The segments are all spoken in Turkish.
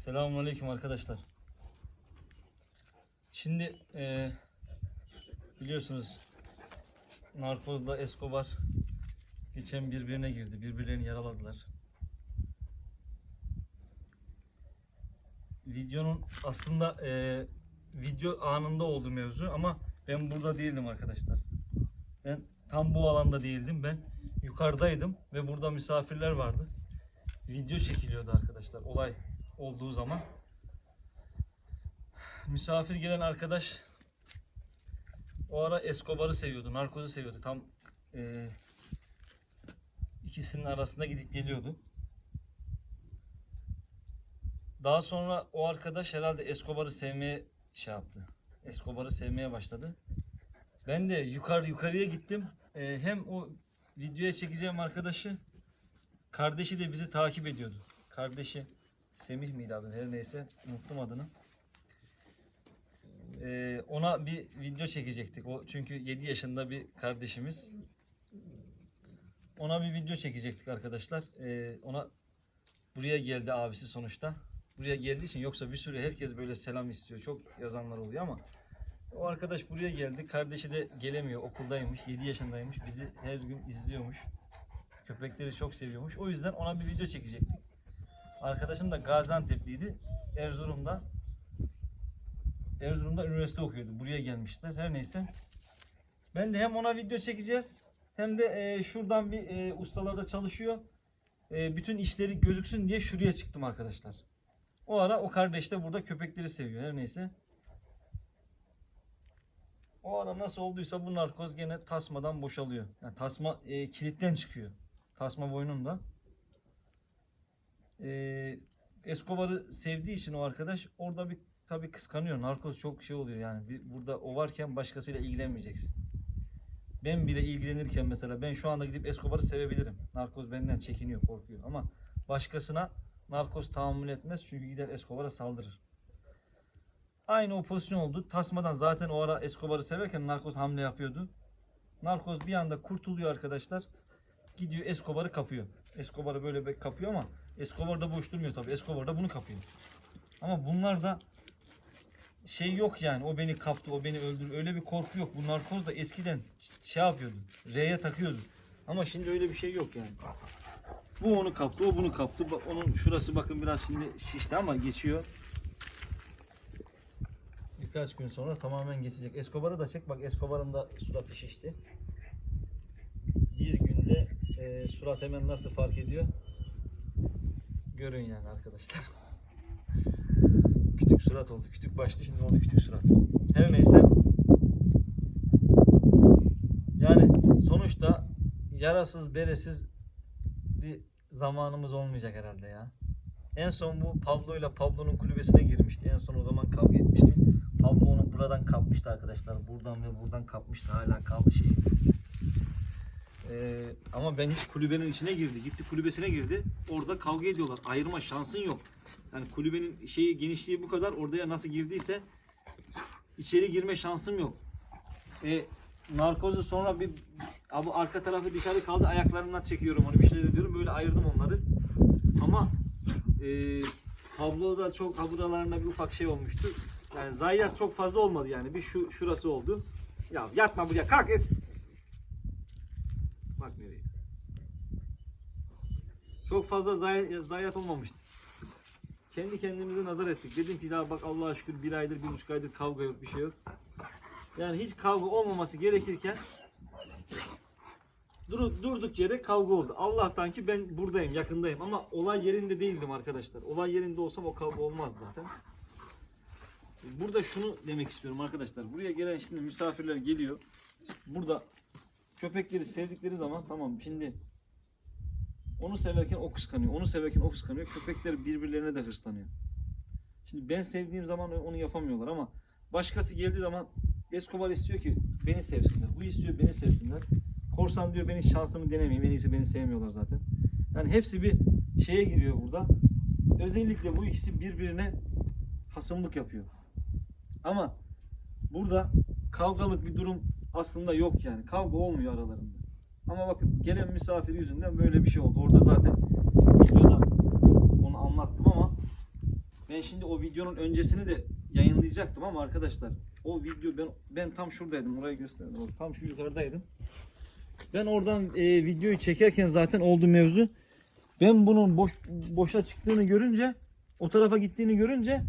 Selamünaleyküm arkadaşlar. Şimdi eee, biliyorsunuz Narkoz'da Escobar geçen birbirine girdi. Birbirlerini yaraladılar. Videonun aslında eee, video anında oldu mevzu ama ben burada değildim arkadaşlar. Ben tam bu alanda değildim. Ben yukarıdaydım ve burada misafirler vardı. Video çekiliyordu arkadaşlar olay olduğu zaman. Misafir gelen arkadaş o ara Escobar'ı seviyordu, narkozu seviyordu. Tam eee, ikisinin arasında gidip geliyordu. Daha sonra o arkadaş herhalde Escobar'ı sevmeye şey yaptı. Escobar'ı sevmeye başladı. Ben de yukarı yukarıya gittim. Eee, hem o videoya çekeceğim arkadaşı kardeşi de bizi takip ediyordu. Kardeşi Semih miydi adı her neyse unuttum adını. Ee, ona bir video çekecektik. O çünkü 7 yaşında bir kardeşimiz. Ona bir video çekecektik arkadaşlar. Ee, ona buraya geldi abisi sonuçta. Buraya geldiği için yoksa bir sürü herkes böyle selam istiyor. Çok yazanlar oluyor ama o arkadaş buraya geldi. Kardeşi de gelemiyor. Okuldaymış. 7 yaşındaymış. Bizi her gün izliyormuş. Köpekleri çok seviyormuş. O yüzden ona bir video çekecektik. Arkadaşım da Gaziantep'liydi. Erzurum'da Erzurum'da üniversite okuyordu. Buraya gelmişler. Her neyse. Ben de hem ona video çekeceğiz hem de e, şuradan bir e, ustalarda çalışıyor. E, bütün işleri gözüksün diye şuraya çıktım arkadaşlar. O ara o kardeş de burada köpekleri seviyor. Her neyse. O ara nasıl olduysa bu narkoz gene tasmadan boşalıyor. Yani tasma e, kilitten çıkıyor. Tasma boynunda. E, Escobar'ı sevdiği için o arkadaş orada bir tabii kıskanıyor. Narkoz çok şey oluyor yani. Bir, burada o varken başkasıyla ilgilenmeyeceksin. Ben bile ilgilenirken mesela ben şu anda gidip Escobar'ı sevebilirim. Narkoz benden çekiniyor, korkuyor ama başkasına narkoz tahammül etmez çünkü gider Escobar'a saldırır. Aynı o pozisyon oldu. Tasmadan zaten o ara Escobar'ı severken narkoz hamle yapıyordu. Narkoz bir anda kurtuluyor arkadaşlar. Gidiyor Escobar'ı kapıyor. Escobar'ı böyle kapıyor ama Escobar da boş durmuyor tabii. Escobar da bunu kapıyor. Ama bunlar da şey yok yani. O beni kaptı, o beni öldürdü. Öyle bir korku yok. Bu narkoz da eskiden şey yapıyordu. R'ye takıyordu. Ama şimdi öyle bir şey yok yani. Bu onu kaptı, o bunu kaptı. Onun şurası bakın biraz şimdi şişti ama geçiyor. Birkaç gün sonra tamamen geçecek. Escobar'ı da çek. Bak Escobar'ın da suratı şişti. E, surat hemen nasıl fark ediyor? Görün yani arkadaşlar. Kütük surat oldu. Kütük başlı şimdi oldu kütük surat. Her neyse. Yani sonuçta yarasız beresiz bir zamanımız olmayacak herhalde ya. En son bu Pablo ile Pablo'nun kulübesine girmişti. En son o zaman kavga etmişti. Pablo onu buradan kapmıştı arkadaşlar. Buradan ve buradan kapmıştı. Hala kaldı şey. Ee, ama ben hiç kulübenin içine girdi. Gitti kulübesine girdi. Orada kavga ediyorlar. Ayırma şansın yok. Yani kulübenin şeyi genişliği bu kadar. Oraya nasıl girdiyse içeri girme şansım yok. E, narkozu sonra bir abi arka tarafı dışarı kaldı. Ayaklarından çekiyorum onu. Bir şeyler diyorum. Böyle ayırdım onları. Ama e, Pablo'da çok kaburalarına bir ufak şey olmuştu. Yani zayiat çok fazla olmadı yani. Bir şu şurası oldu. Ya yatma buraya kalk es. Bak nereye. Çok fazla zay- zayiat olmamıştı. Kendi kendimize nazar ettik. Dedim ki daha bak Allah'a şükür bir aydır, bir buçuk aydır kavga yok, bir şey yok. Yani hiç kavga olmaması gerekirken dur, durduk yere kavga oldu. Allah'tan ki ben buradayım, yakındayım ama olay yerinde değildim arkadaşlar. Olay yerinde olsam o kavga olmaz zaten. Burada şunu demek istiyorum arkadaşlar. Buraya gelen şimdi misafirler geliyor. Burada köpekleri sevdikleri zaman tamam şimdi onu severken o kıskanıyor. Onu severken o kıskanıyor. Köpekler birbirlerine de hırslanıyor. Şimdi ben sevdiğim zaman onu yapamıyorlar ama başkası geldiği zaman Escobar istiyor ki beni sevsinler. Bu istiyor beni sevsinler. Korsan diyor benim şansımı denemeyeyim. En iyisi beni sevmiyorlar zaten. Yani hepsi bir şeye giriyor burada. Özellikle bu ikisi birbirine hasımlık yapıyor. Ama burada kavgalık bir durum aslında yok yani. Kavga olmuyor aralarında. Ama bakın gelen misafir yüzünden böyle bir şey oldu. Orada zaten videoda onu anlattım ama Ben şimdi o videonun öncesini de yayınlayacaktım ama arkadaşlar o video ben ben tam şuradaydım. Orayı göstereyim. Tam şu yukarıdaydım. Ben oradan e, videoyu çekerken zaten oldu mevzu. Ben bunun boş boşa çıktığını görünce, o tarafa gittiğini görünce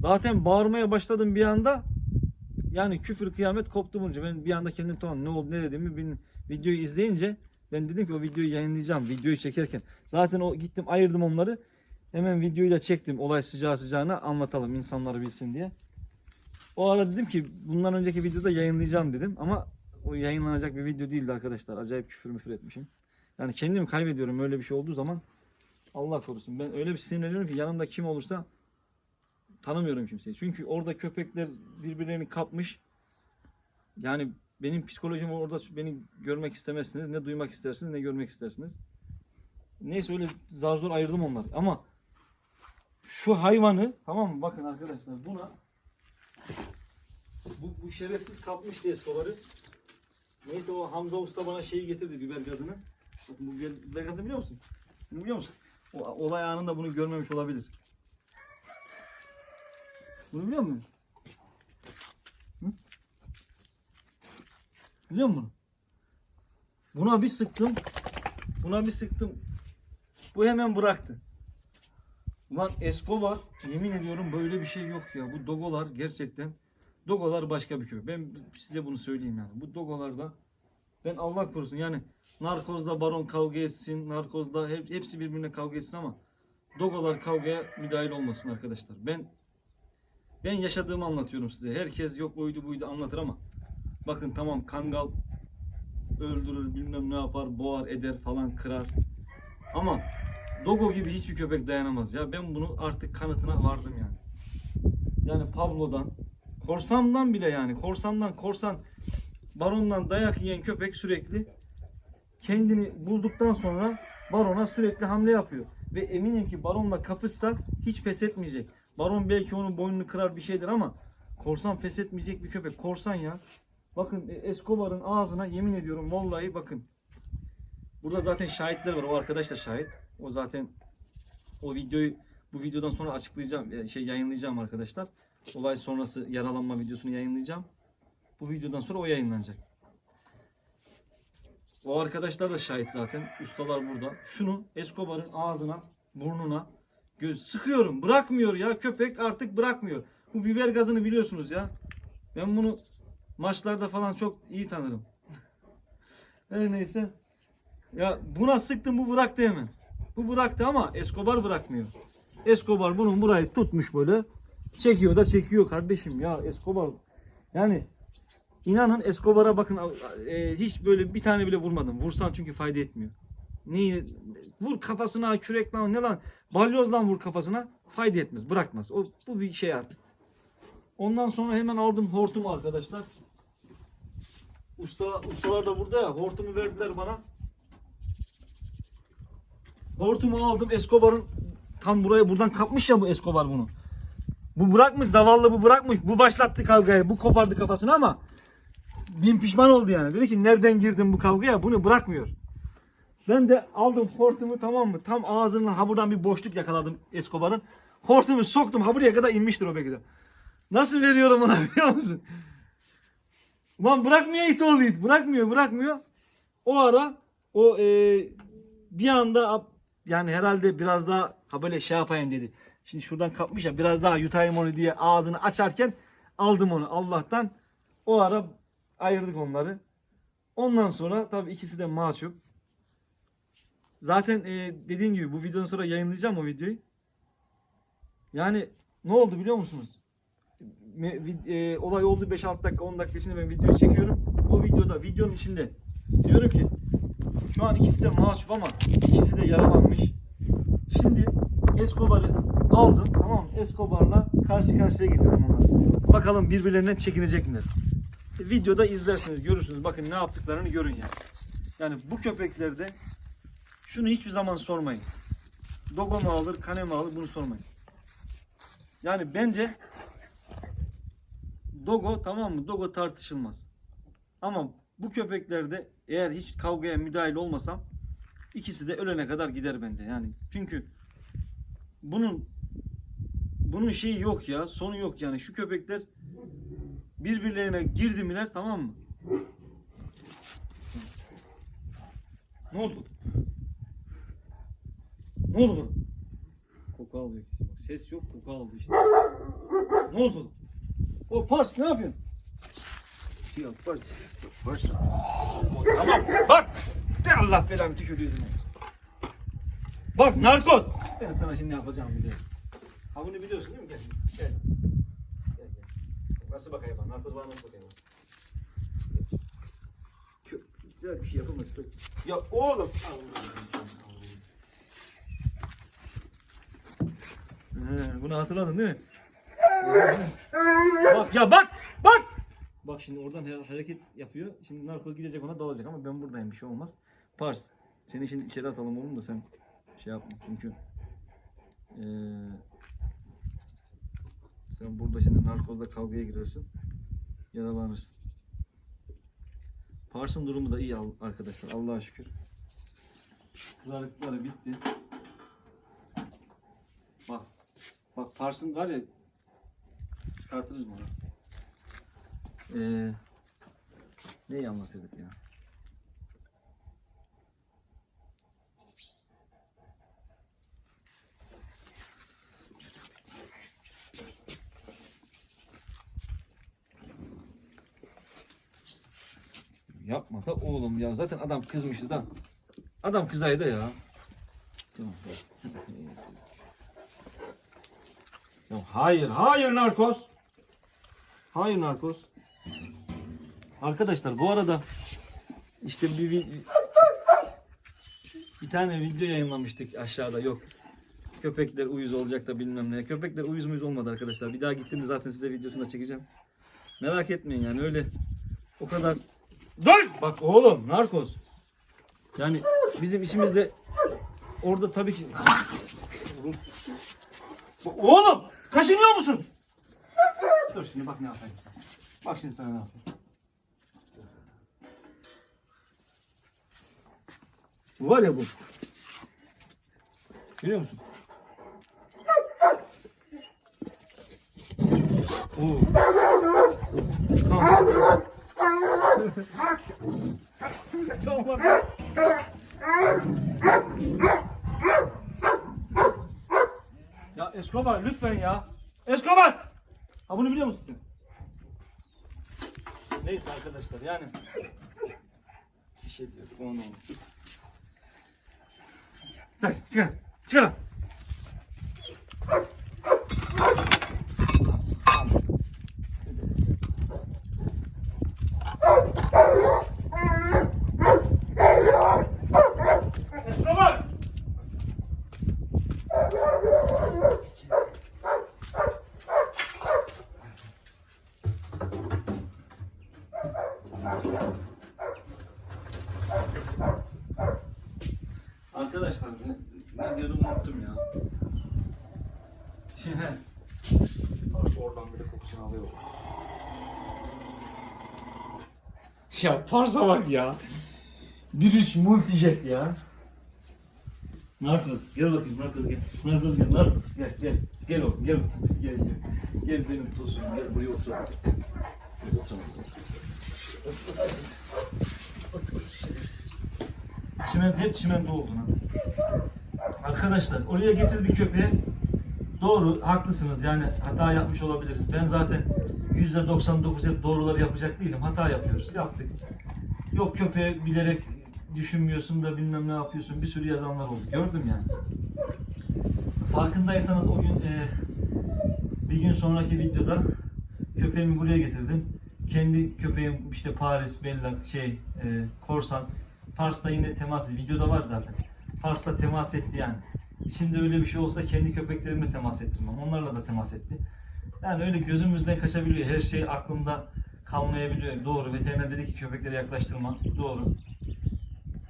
zaten bağırmaya başladım bir anda. Yani küfür kıyamet koptu bunca. Ben bir anda kendim tamam ne oldu ne dediğimi bin, videoyu izleyince ben dedim ki o videoyu yayınlayacağım videoyu çekerken. Zaten o gittim ayırdım onları. Hemen videoyu da çektim. Olay sıcağı sıcağına anlatalım insanlar bilsin diye. O ara dedim ki bundan önceki videoda yayınlayacağım dedim ama o yayınlanacak bir video değildi arkadaşlar. Acayip küfür müfür etmişim. Yani kendimi kaybediyorum öyle bir şey olduğu zaman. Allah korusun. Ben öyle bir sinirleniyorum ki yanımda kim olursa tanımıyorum kimseyi. Çünkü orada köpekler birbirlerini kapmış. Yani benim psikolojim orada beni görmek istemezsiniz. Ne duymak istersiniz ne görmek istersiniz. Neyse öyle zar zor ayırdım onları. Ama şu hayvanı tamam mı? Bakın arkadaşlar buna bu, bu şerefsiz kapmış diye soları. Neyse o Hamza Usta bana şeyi getirdi biber gazını. Bakın bu biber, gazını biliyor musun? Bunu biliyor musun? O, olay anında bunu görmemiş olabilir. Bunu biliyor musun? Biliyor musun? Buna bir sıktım. Buna bir sıktım. Bu hemen bıraktı. Ulan Escobar yemin ediyorum böyle bir şey yok ya. Bu dogolar gerçekten dogolar başka bir köpek. Ben size bunu söyleyeyim yani. Bu dogolarda ben Allah korusun yani narkozda baron kavga etsin, narkozda hep, hepsi birbirine kavga etsin ama dogolar kavgaya müdahil olmasın arkadaşlar. Ben ben yaşadığımı anlatıyorum size. Herkes yok oydu buydu anlatır ama bakın tamam kangal öldürür bilmem ne yapar boğar eder falan kırar ama Dogo gibi hiçbir köpek dayanamaz ya. Ben bunu artık kanıtına vardım yani. Yani Pablo'dan, korsandan bile yani korsandan korsan barondan dayak yiyen köpek sürekli kendini bulduktan sonra barona sürekli hamle yapıyor. Ve eminim ki baronla kapışsa hiç pes etmeyecek. Baron belki onun boynunu kırar bir şeydir ama korsan pes etmeyecek bir köpek. Korsan ya. Bakın e, Escobar'ın ağzına yemin ediyorum vallahi bakın. Burada zaten şahitler var. O arkadaş da şahit. O zaten o videoyu bu videodan sonra açıklayacağım. e, Şey yayınlayacağım arkadaşlar. Olay sonrası yaralanma videosunu yayınlayacağım. Bu videodan sonra o yayınlanacak. O arkadaşlar da şahit zaten. Ustalar burada. Şunu Escobar'ın ağzına, burnuna göz sıkıyorum. Bırakmıyor ya. Köpek artık bırakmıyor. Bu biber gazını biliyorsunuz ya. Ben bunu maçlarda falan çok iyi tanırım. Her neyse. Ya buna sıktım bu bıraktı hemen. Bu bıraktı ama Escobar bırakmıyor. Escobar bunun burayı tutmuş böyle. Çekiyor da çekiyor kardeşim ya Escobar. Yani inanın Escobar'a bakın e, hiç böyle bir tane bile vurmadım. Vursan çünkü fayda etmiyor. Neyi vur kafasına kürek lan ne lan balyozdan vur kafasına fayda etmez bırakmaz. O bu bir şey artık. Ondan sonra hemen aldım hortumu arkadaşlar. Usta, ustalar da burada ya hortumu verdiler bana. Hortumu aldım Escobar'ın tam buraya buradan kapmış ya bu Escobar bunu. Bu bırakmış zavallı bu bırakmış. Bu başlattı kavgayı. Bu kopardı kafasını ama bin pişman oldu yani. Dedi ki nereden girdin bu kavgaya? Bunu bırakmıyor. Ben de aldım hortumu tamam mı? Tam ağzından ha buradan bir boşluk yakaladım Escobar'ın. Hortumu soktum ha buraya kadar inmiştir o belki de. Nasıl veriyorum ona biliyor musun? Ulan bırakmıyor it oğlu it. Bırakmıyor bırakmıyor. O ara o e, bir anda yani herhalde biraz daha ha böyle şey yapayım dedi. Şimdi şuradan kapmış ya biraz daha yutayım onu diye ağzını açarken aldım onu Allah'tan. O ara ayırdık onları. Ondan sonra tabii ikisi de mahcup. Zaten e, dediğim gibi bu videonun sonra yayınlayacağım o videoyu. Yani ne oldu biliyor musunuz? E, olay oldu 5-6 dakika 10 dakika içinde ben videoyu çekiyorum. O videoda videonun içinde diyorum ki şu an ikisi de mahcup ama ikisi de yaralanmış. Şimdi Escobar'ı aldım tamam? Escobar'la karşı karşıya getirdim onları. Bakalım birbirlerinden çekinecek miler? E, videoda izlersiniz görürsünüz. Bakın ne yaptıklarını görün yani. Yani bu köpeklerde şunu hiçbir zaman sormayın. Dogo mu alır, kane mi alır bunu sormayın. Yani bence Dogo tamam mı? Dogo tartışılmaz. Ama bu köpeklerde eğer hiç kavgaya müdahil olmasam ikisi de ölene kadar gider bence. Yani çünkü bunun bunun şeyi yok ya. Sonu yok yani. Şu köpekler birbirlerine girdi miler tamam mı? Ne oldu? Ne oldu? Koku alıyor kesin. Bak ses yok koku aldı işte. Ne oldu? O Pars ne yapıyorsun? Ya Pars. Pars. Tamam bak. De Allah belanı tükürdü yüzüme. Bak narkoz. Ben sana şimdi ne yapacağımı biliyorum. Ha bunu biliyorsun değil mi? Gel. Gel. Gel gel. Nasıl bakayım bana? Narkoz bana nasıl bakayım? Çok güzel bir şey yapamaz. Ya oğlum. He, bunu hatırladın değil mi? Bak ya bak bak. Bak şimdi oradan her- hareket yapıyor. Şimdi narkoz gidecek ona dalacak ama ben buradayım bir şey olmaz. Pars. Seni şimdi içeri atalım oğlum da sen şey yapma çünkü eee, sen burada şimdi narkozla kavgaya girersin. Yaralanırsın. Pars'ın durumu da iyi arkadaşlar. Allah'a şükür. Kızarıkları bitti. Bak. Bak Pars'ın var ya çıkartırız onu? Ee, neyi anlatıyorduk ya? Yapma da oğlum ya zaten adam kızmıştı da. Adam kızaydı ya. Tamam, hayır, hayır narkoz. Hayır narkoz. Arkadaşlar bu arada işte bir, bir bir tane video yayınlamıştık aşağıda yok. Köpekler uyuz olacak da bilmem ne. Köpekler uyuz muyuz olmadı arkadaşlar. Bir daha gittiğimde zaten size videosunu da çekeceğim. Merak etmeyin yani öyle o kadar Dur! Bak oğlum narkoz. Yani bizim işimizde orada tabii ki Oğlum kaşınıyor musun? Dur şimdi bak ne yapayım. Bak şimdi sana ne yapayım. Var ya bu. Görüyor musun? Oo. Tamam. tamam. Ya Escobar lütfen ya. Escobar! Ha bunu biliyor musun sen? Neyse arkadaşlar yani. Bir şey diyor. Onu çıkar. Çıkar. Escobar! Arkadaşlar ne, ne diyordum unuttum ya. Bak oradan bile kokusunu alıyor. Ya parsa bak ya. Bir üç multijet ya. Narcos gel bakayım Narcos gel. Narcos gel Narcos gel gel. Gel oğlum gel bakayım gel gel. Gel benim tosum gel buraya otur. Buraya otur. Otur otur. Otur otur şerefsiz. Çimen, hep çimento oldu lan. Arkadaşlar oraya getirdik köpeği. Doğru haklısınız yani hata yapmış olabiliriz. Ben zaten %99 hep doğruları yapacak değilim. Hata yapıyoruz. Yaptık. Yok köpeği bilerek düşünmüyorsun da bilmem ne yapıyorsun. Bir sürü yazanlar oldu. Gördüm yani. Farkındaysanız o gün e, bir gün sonraki videoda köpeğimi buraya getirdim. Kendi köpeğim işte Paris, Bella, şey, e, Korsan. Pars'la yine temas Videoda var zaten. Pars'la temas etti yani. Şimdi öyle bir şey olsa kendi köpeklerimle temas ettirmem. Onlarla da temas etti. Yani öyle gözümüzden kaçabiliyor. Her şey aklımda kalmayabiliyor. Doğru. Veteriner dedi ki köpeklere yaklaştırma. Doğru.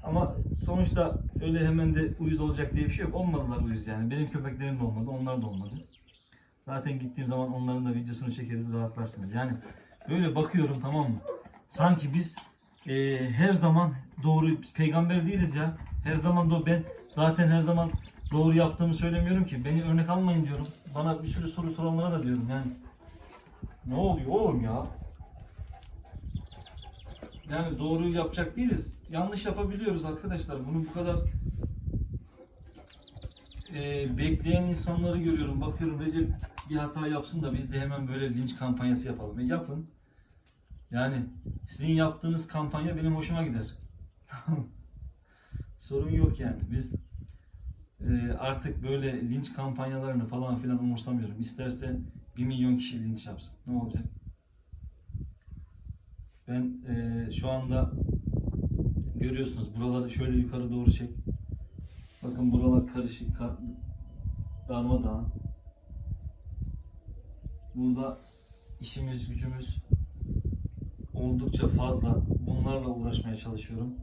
Ama sonuçta öyle hemen de uyuz olacak diye bir şey yok. Olmadılar uyuz yani. Benim köpeklerim de olmadı. Onlar da olmadı. Zaten gittiğim zaman onların da videosunu çekeriz rahatlarsınız. Yani böyle bakıyorum tamam mı? Sanki biz e, her zaman doğru peygamber değiliz ya. Her zaman doğru. Ben zaten her zaman doğru yaptığımı söylemiyorum ki. Beni örnek almayın diyorum. Bana bir sürü soru soranlara da diyorum yani. Ne oluyor oğlum ya? Yani doğruyu yapacak değiliz. Yanlış yapabiliyoruz arkadaşlar. Bunu bu kadar e, bekleyen insanları görüyorum. Bakıyorum Recep bir hata yapsın da biz de hemen böyle linç kampanyası yapalım. E yapın. Yani sizin yaptığınız kampanya benim hoşuma gider. Sorun yok yani. Biz artık böyle linç kampanyalarını falan filan umursamıyorum. İsterse 1 milyon kişi linç yapsın. Ne olacak? Ben e, şu anda görüyorsunuz buraları şöyle yukarı doğru çek. Bakın buralar karışık, kar, darmadağın. Burada işimiz gücümüz oldukça fazla. Bunlarla uğraşmaya çalışıyorum.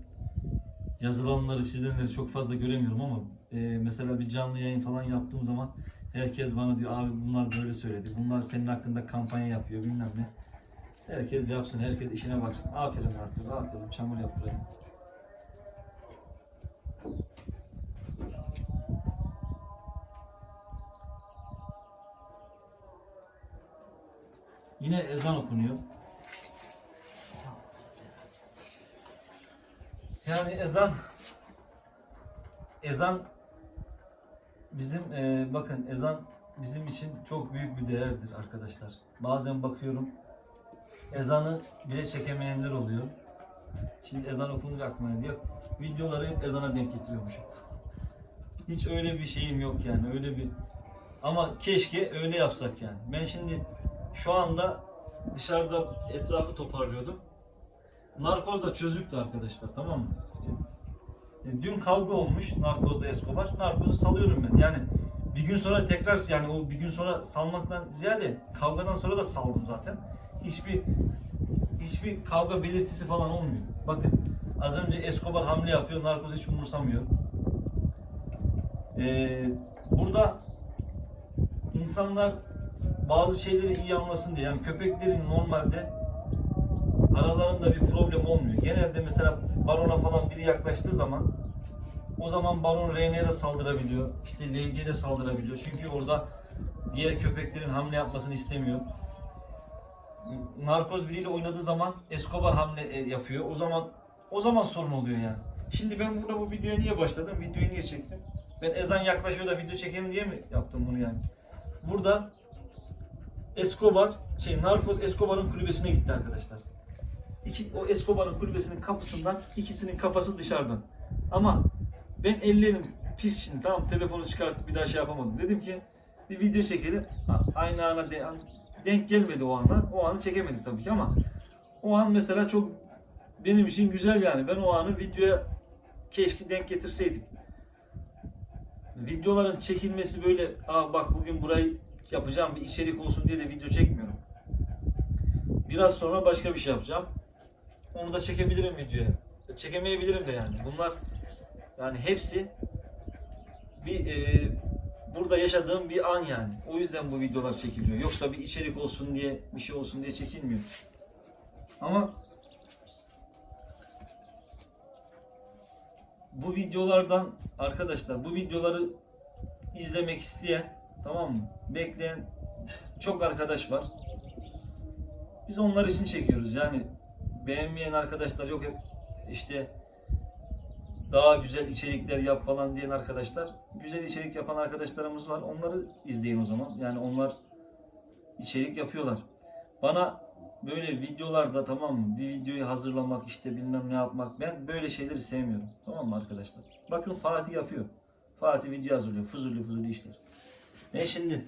Yazılanları sizden de çok fazla göremiyorum ama e, mesela bir canlı yayın falan yaptığım zaman herkes bana diyor abi bunlar böyle söyledi. Bunlar senin hakkında kampanya yapıyor bilmem ne. Herkes yapsın, herkes işine baksın. Aferin artık, aferin. Çamur yaptırayım. Yine ezan okunuyor. Yani ezan ezan bizim e, bakın ezan bizim için çok büyük bir değerdir arkadaşlar. Bazen bakıyorum ezanı bile çekemeyenler oluyor. Şimdi ezan okununca aklıma geliyor. Videoları hep ezana denk getiriyormuşum. Hiç öyle bir şeyim yok yani öyle bir ama keşke öyle yapsak yani. Ben şimdi şu anda dışarıda etrafı toparlıyordum. Narkoz da çözüktü arkadaşlar tamam mı? E, Dün kavga olmuş Narkoz'da Escobar. Narkoz'u salıyorum ben. Yani bir gün sonra tekrar yani o bir gün sonra salmaktan ziyade kavgadan sonra da saldım zaten. Hiçbir hiçbir kavga belirtisi falan olmuyor. Bakın az önce Escobar hamle yapıyor. Narkoz hiç umursamıyor. Ee, burada insanlar bazı şeyleri iyi anlasın diye yani köpeklerin normalde aralarında bir problem olmuyor. Genelde mesela barona falan biri yaklaştığı zaman o zaman baron RN'ye de saldırabiliyor. İşte Lady'ye de saldırabiliyor. Çünkü orada diğer köpeklerin hamle yapmasını istemiyor. Narkoz biriyle oynadığı zaman Escobar hamle e, yapıyor. O zaman o zaman sorun oluyor yani. Şimdi ben burada bu videoya niye başladım? Videoyu niye çektim? Ben ezan yaklaşıyor da video çekelim diye mi yaptım bunu yani? Burada Escobar, şey Narkoz Escobar'ın kulübesine gitti arkadaşlar. İki, o Escobar'ın kulübesinin kapısından ikisinin kafası dışarıdan. Ama ben ellerim pis şimdi tamam telefonu çıkartıp bir daha şey yapamadım. Dedim ki bir video çekelim. Aynı ana de- denk gelmedi o anda. O anı çekemedik tabii ki ama o an mesela çok benim için güzel yani. Ben o anı videoya keşke denk getirseydik. Videoların çekilmesi böyle Aa bak bugün burayı yapacağım bir içerik olsun diye de video çekmiyorum. Biraz sonra başka bir şey yapacağım. Onu da çekebilirim videoya. Çekemeyebilirim de yani. Bunlar yani hepsi bir e, burada yaşadığım bir an yani. O yüzden bu videolar çekiliyor. Yoksa bir içerik olsun diye, bir şey olsun diye çekilmiyor. Ama bu videolardan arkadaşlar bu videoları izlemek isteyen tamam mı? Bekleyen çok arkadaş var. Biz onlar için çekiyoruz. Yani beğenmeyen arkadaşlar yok hep işte daha güzel içerikler yap falan diyen arkadaşlar. Güzel içerik yapan arkadaşlarımız var. Onları izleyin o zaman. Yani onlar içerik yapıyorlar. Bana böyle videolarda tamam mı? Bir videoyu hazırlamak işte bilmem ne yapmak. Ben böyle şeyleri sevmiyorum. Tamam mı arkadaşlar? Bakın Fatih yapıyor. Fatih video hazırlıyor. Fuzuli fuzuli işler. Ben şimdi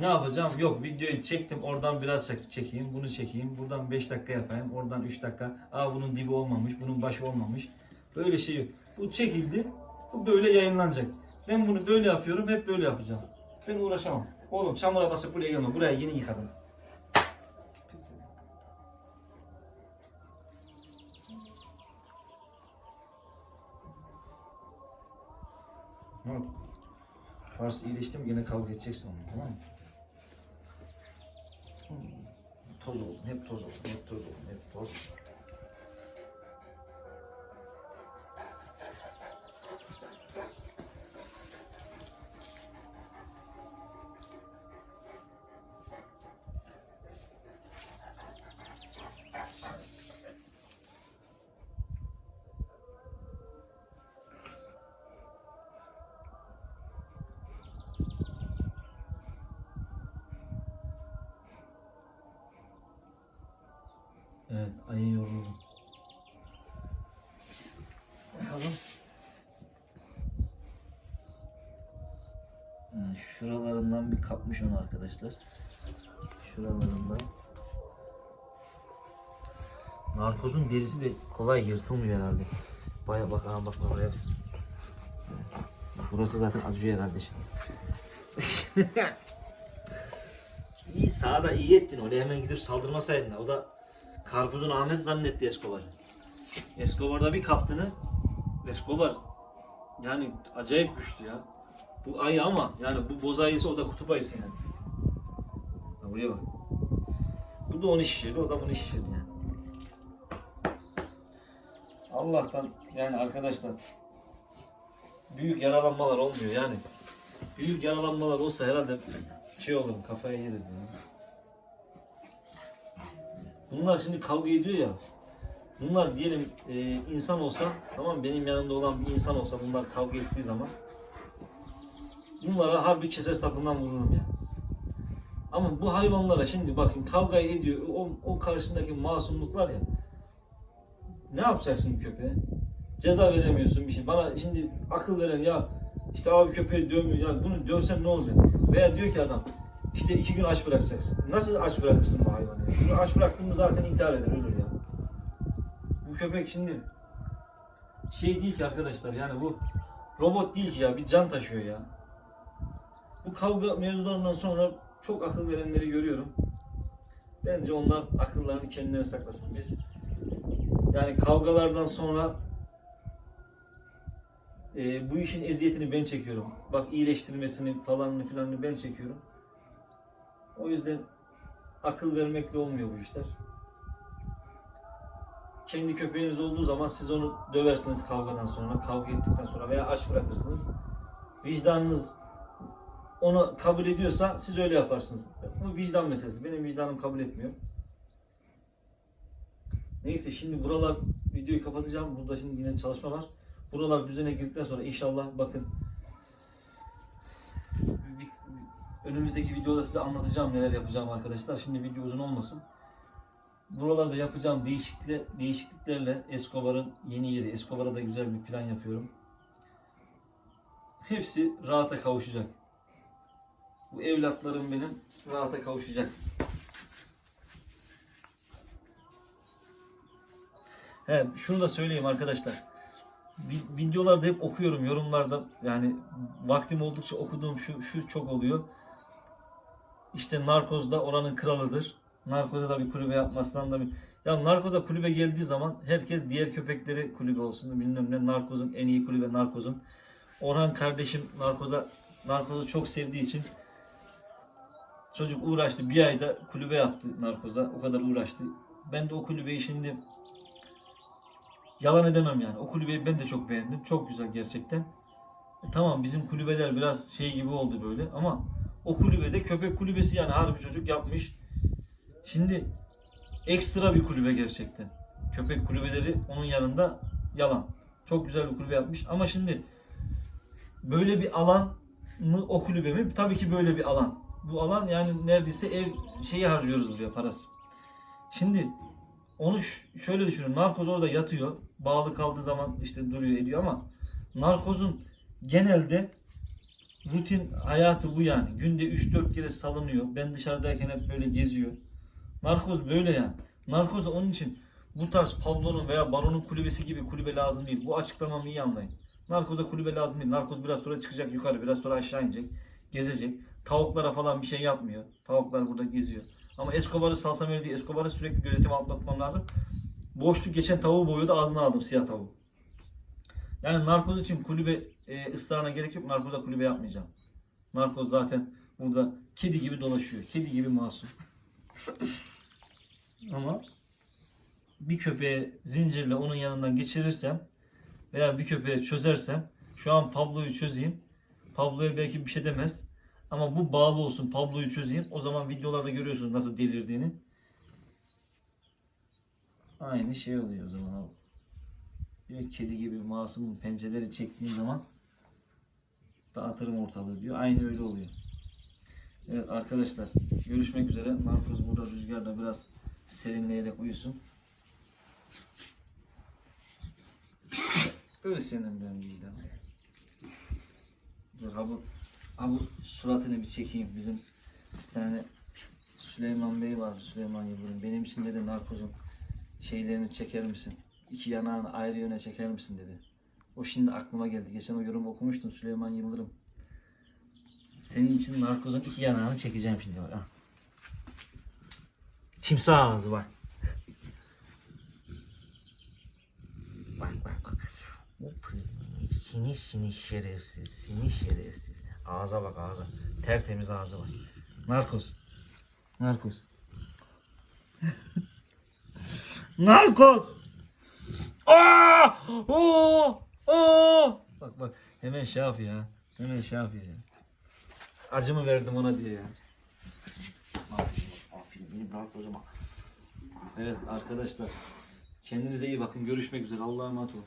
ne yapacağım? Yok videoyu çektim oradan biraz çek- çekeyim, bunu çekeyim, buradan 5 dakika yapayım, oradan 3 dakika. Aa bunun dibi olmamış, bunun başı olmamış. Böyle şey yok. Bu çekildi, bu böyle yayınlanacak. Ben bunu böyle yapıyorum, hep böyle yapacağım. Ben uğraşamam. Oğlum çamura basıp buraya gelme, buraya yeni yıkadım. Ne oldu? Fars iyileşti mi gene kavga edeceksin onunla tamam mı? Toz oldun, hep toz oldun, hep toz oldun, hep toz. Şuralarından bir kapmış onu arkadaşlar. Şuralarından. Narkozun derisi de kolay yırtılmıyor herhalde. Baya bak aha bak oraya. Burası zaten acıyor herhalde şimdi. iyi sağda iyi ettin. Oraya hemen gidip saldırmasaydın. O da karpuzun Ahmet zannetti Escobar. Escobar'da bir kaptığını Escobar yani acayip güçlü ya. Bu ayı ama yani bu boz ayısı o da kutup ayısı yani. Ha, buraya bak. Bu da onu şişirdi, o da bunu şişirdi yani. Allah'tan yani arkadaşlar büyük yaralanmalar olmuyor yani. Büyük yaralanmalar olsa herhalde şey olur kafaya yeriz yani. Bunlar şimdi kavga ediyor ya. Bunlar diyelim e, insan olsa tamam benim yanımda olan bir insan olsa bunlar kavga ettiği zaman bunlara harbi keser sapından vururum ya. Ama bu hayvanlara şimdi bakın kavga ediyor o, o karşındaki masumluk var ya ne yapacaksın köpeğe? Ceza veremiyorsun bir şey. Bana şimdi akıl veren ya işte abi köpeği dövmüyor. Ya bunu dövsem ne olacak? Veya diyor ki adam işte iki gün aç bırakacaksın. Nasıl aç bırakırsın bu hayvanı? Ya? Bunu aç bıraktığımız zaten intihar eder ölür ya. Bu köpek şimdi şey değil ki arkadaşlar yani bu robot değil ki ya bir can taşıyor ya. Bu kavga mevzularından sonra çok akıl verenleri görüyorum. Bence onlar akıllarını kendilerine saklasın. Biz yani kavgalardan sonra e, bu işin eziyetini ben çekiyorum. Bak iyileştirmesini falanını filanını ben çekiyorum. O yüzden akıl vermekle olmuyor bu işler. Kendi köpeğiniz olduğu zaman siz onu döversiniz kavgadan sonra, kavga ettikten sonra veya aç bırakırsınız. Vicdanınız onu kabul ediyorsa siz öyle yaparsınız. Bu vicdan meselesi. Benim vicdanım kabul etmiyor. Neyse şimdi buralar videoyu kapatacağım. Burada şimdi yine çalışma var. Buralar düzene girdikten sonra inşallah bakın önümüzdeki videoda size anlatacağım neler yapacağım arkadaşlar. Şimdi video uzun olmasın. Buralarda yapacağım değişiklikle, değişikliklerle Escobar'ın yeni yeri, Escobar'a da güzel bir plan yapıyorum. Hepsi rahata kavuşacak. Bu evlatlarım benim rahata kavuşacak. He, şunu da söyleyeyim arkadaşlar. Vi- Videolarda hep okuyorum yorumlarda yani vaktim oldukça okuduğum şu şu çok oluyor. İşte Narkoz'da oranın kralıdır. Narkoz'a da bir kulübe yapmasından da bir... Ya Narkoz'a kulübe geldiği zaman herkes diğer köpekleri kulübe olsun. Bilmem ne Narkoz'un en iyi kulübe Narkoz'un. Orhan kardeşim Narkoz'a Narkoz'u çok sevdiği için çocuk uğraştı. Bir ayda kulübe yaptı Narkoz'a. O kadar uğraştı. Ben de o kulübeyi şimdi yalan edemem yani. O kulübeyi ben de çok beğendim. Çok güzel gerçekten. E, tamam bizim kulübeler biraz şey gibi oldu böyle ama o kulübede köpek kulübesi yani harbi çocuk yapmış. Şimdi ekstra bir kulübe gerçekten. Köpek kulübeleri onun yanında yalan. Çok güzel bir kulübe yapmış ama şimdi böyle bir alan mı o kulübe mi? Tabii ki böyle bir alan. Bu alan yani neredeyse ev şeyi harcıyoruz buraya parası. Şimdi onu şöyle düşünün. Narkoz orada yatıyor. Bağlı kaldığı zaman işte duruyor ediyor ama narkozun genelde rutin hayatı bu yani. Günde 3-4 kere salınıyor. Ben dışarıdayken hep böyle geziyor. Narkoz böyle yani. Narkoz da onun için bu tarz Pablo'nun veya Baron'un kulübesi gibi kulübe lazım değil. Bu açıklamamı iyi anlayın. Narkoza kulübe lazım değil. Narkoz biraz sonra çıkacak yukarı, biraz sonra aşağı inecek. Gezecek. Tavuklara falan bir şey yapmıyor. Tavuklar burada geziyor. Ama Escobar'ı salsam öyle değil. Escobar'ı sürekli gözetim altında tutmam lazım. Boşluk geçen tavuğu boyuyordu ağzına aldım siyah tavuğu. Yani narkoz için kulübe e, ısrarına gerek yok. Narkoza kulübe yapmayacağım. Narkoz zaten burada kedi gibi dolaşıyor. Kedi gibi masum. Ama bir köpeğe zincirle onun yanından geçirirsem veya bir köpeğe çözersem şu an Pablo'yu çözeyim. Pablo'ya belki bir şey demez. Ama bu bağlı olsun Pablo'yu çözeyim. O zaman videolarda görüyorsunuz nasıl delirdiğini. Aynı şey oluyor o zaman. Diyor kedi gibi masum pençeleri çektiğin zaman dağıtırım ortalığı diyor. Aynı öyle oluyor. Evet arkadaşlar görüşmek üzere. Narkoz burada rüzgarda biraz serinleyerek uyusun. Öyle senin ben vicdanım. Dur ha Abi suratını bir çekeyim. Bizim bir tane Süleyman Bey var. Süleyman Yıldırım. Benim için dedi narkozun şeylerini çeker misin? İki yanağını ayrı yöne çeker misin dedi. O şimdi aklıma geldi. Geçen o yorum okumuştum Süleyman Yıldırım. Senin için narkozun iki yanağını çekeceğim şimdi. Bak. ha. Timsah ağzı bak. Bak bak. Sini sini şerefsiz, sini şerefsiz. Ağza bak ağza. Tertemiz ağza bak. Narkoz. Narkoz. Narkoz. Aa! Oo! Oo! Bak bak hemen şey ya. Hemen şey ya. Acımı verdim ona diye ya. Aferin, aferin benim narkozuma. Evet arkadaşlar. Kendinize iyi bakın. Görüşmek üzere. Allah'a emanet olun.